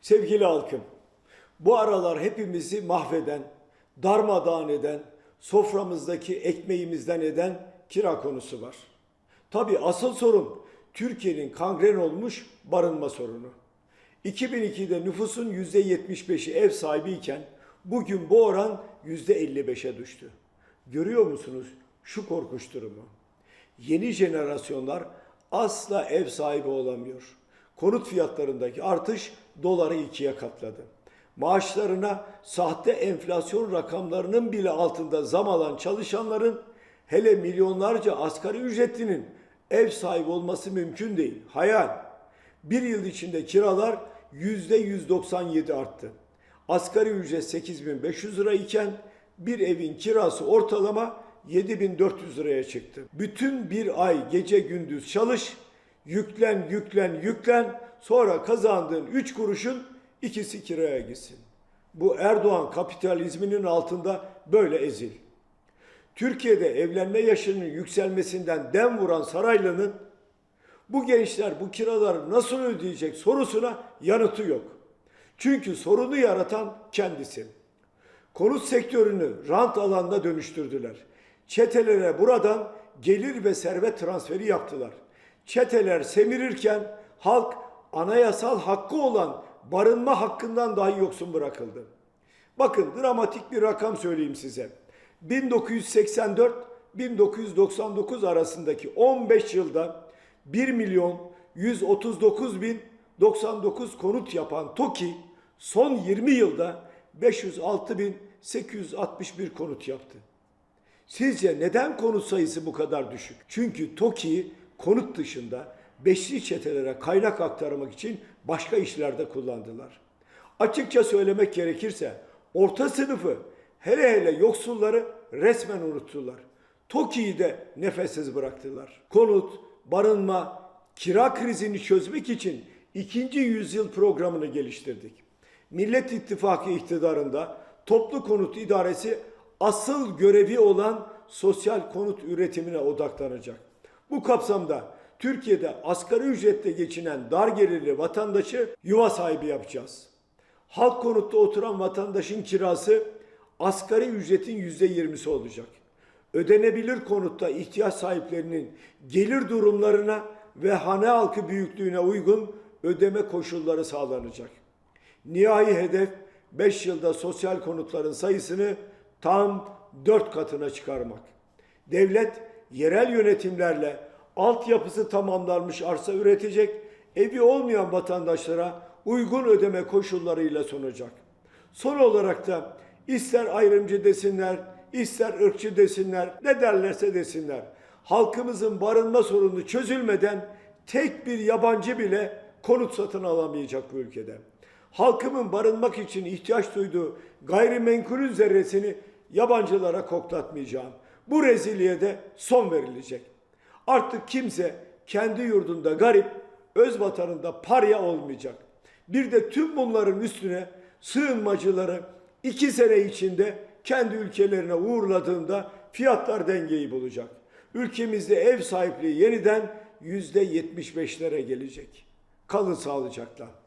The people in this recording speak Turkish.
Sevgili halkım, bu aralar hepimizi mahveden, darmadağın eden, soframızdaki ekmeğimizden eden kira konusu var. Tabii asıl sorun Türkiye'nin kangren olmuş barınma sorunu. 2002'de nüfusun %75'i ev sahibiyken bugün bu oran %55'e düştü. Görüyor musunuz şu korkunç durumu? Yeni jenerasyonlar asla ev sahibi olamıyor. Konut fiyatlarındaki artış doları ikiye katladı. Maaşlarına sahte enflasyon rakamlarının bile altında zam alan çalışanların hele milyonlarca asgari ücretlinin ev sahibi olması mümkün değil. Hayal. Bir yıl içinde kiralar %197 arttı. Asgari ücret 8500 lira iken bir evin kirası ortalama 7400 liraya çıktı. Bütün bir ay gece gündüz çalış, yüklen yüklen yüklen sonra kazandığın 3 kuruşun ikisi kiraya gitsin. Bu Erdoğan kapitalizminin altında böyle ezil. Türkiye'de evlenme yaşının yükselmesinden dem vuran Saraylı'nın bu gençler bu kiraları nasıl ödeyecek sorusuna yanıtı yok. Çünkü sorunu yaratan kendisi. Konut sektörünü rant alanına dönüştürdüler. Çetelere buradan gelir ve servet transferi yaptılar. Çeteler semirirken halk anayasal hakkı olan barınma hakkından dahi yoksun bırakıldı. Bakın dramatik bir rakam söyleyeyim size. 1984-1999 arasındaki 15 yılda 1 milyon 139 bin 99 konut yapan TOKİ son 20 yılda 506 bin 861 konut yaptı. Sizce neden konut sayısı bu kadar düşük? Çünkü TOKİ'yi konut dışında beşli çetelere kaynak aktarmak için başka işlerde kullandılar. Açıkça söylemek gerekirse orta sınıfı hele hele yoksulları resmen unuttular. TOKİ'yi de nefessiz bıraktılar. Konut, barınma, kira krizini çözmek için ikinci yüzyıl programını geliştirdik. Millet İttifakı iktidarında toplu konut idaresi asıl görevi olan sosyal konut üretimine odaklanacak. Bu kapsamda Türkiye'de asgari ücretle geçinen dar gelirli vatandaşı yuva sahibi yapacağız. Halk konutta oturan vatandaşın kirası asgari ücretin yüzde yirmisi olacak. Ödenebilir konutta ihtiyaç sahiplerinin gelir durumlarına ve hane halkı büyüklüğüne uygun ödeme koşulları sağlanacak. Nihai hedef 5 yılda sosyal konutların sayısını tam 4 katına çıkarmak. Devlet yerel yönetimlerle altyapısı tamamlanmış arsa üretecek, evi olmayan vatandaşlara uygun ödeme koşullarıyla sunacak. Son olarak da ister ayrımcı desinler, ister ırkçı desinler, ne derlerse desinler. Halkımızın barınma sorunu çözülmeden tek bir yabancı bile konut satın alamayacak bu ülkede. Halkımın barınmak için ihtiyaç duyduğu gayrimenkulün zerresini yabancılara koklatmayacağım. Bu rezilliğe de son verilecek. Artık kimse kendi yurdunda garip, öz vatanında parya olmayacak. Bir de tüm bunların üstüne sığınmacıları iki sene içinde kendi ülkelerine uğurladığında fiyatlar dengeyi bulacak. Ülkemizde ev sahipliği yeniden yüzde yetmiş beşlere gelecek. Kalın sağlıcakla.